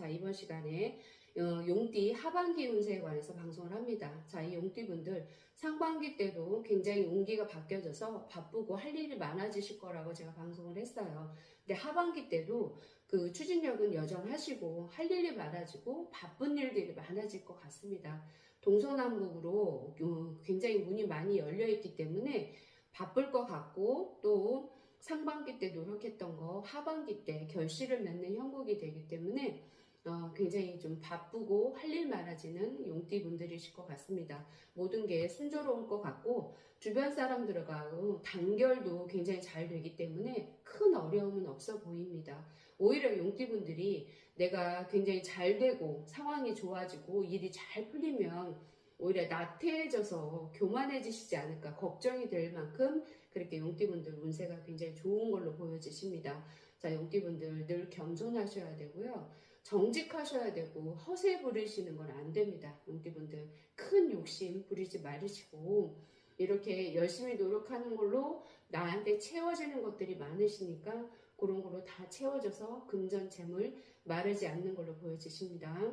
자, 이번 시간에 어, 용띠 하반기 운세에 관해서 방송을 합니다. 자, 이 용띠분들 상반기 때도 굉장히 운기가 바뀌어져서 바쁘고 할 일이 많아지실 거라고 제가 방송을 했어요. 근데 하반기 때도 그 추진력은 여전하시고 할 일이 많아지고 바쁜 일들이 많아질 것 같습니다. 동서남북으로 어, 굉장히 문이 많이 열려 있기 때문에 바쁠 것 같고 또 상반기 때 노력했던 거 하반기 때 결실을 맺는 형국이 되기 때문에 어, 굉장히 좀 바쁘고 할 일 많아지는 용띠 분들이실 것 같습니다. 모든 게 순조로울 것 같고 주변 사람들과 단결도 굉장히 잘 되기 때문에 큰 어려움은 없어 보입니다. 오히려 용띠 분들이 내가 굉장히 잘 되고 상황이 좋아지고 일이 잘 풀리면 오히려 나태해져서 교만해지시지 않을까 걱정이 될 만큼 그렇게 용띠분들 운세가 굉장히 좋은 걸로 보여지십니다. 자, 용띠분들 늘 겸손하셔야 되고요. 정직하셔야 되고 허세 부리시는 건 안 됩니다. 용띠분들 큰 욕심 부리지 말으시고 이렇게 열심히 노력하는 걸로 나한테 채워지는 것들이 많으시니까 그런 걸로 다 채워져서 금전 재물 마르지 않는 걸로 보여지십니다.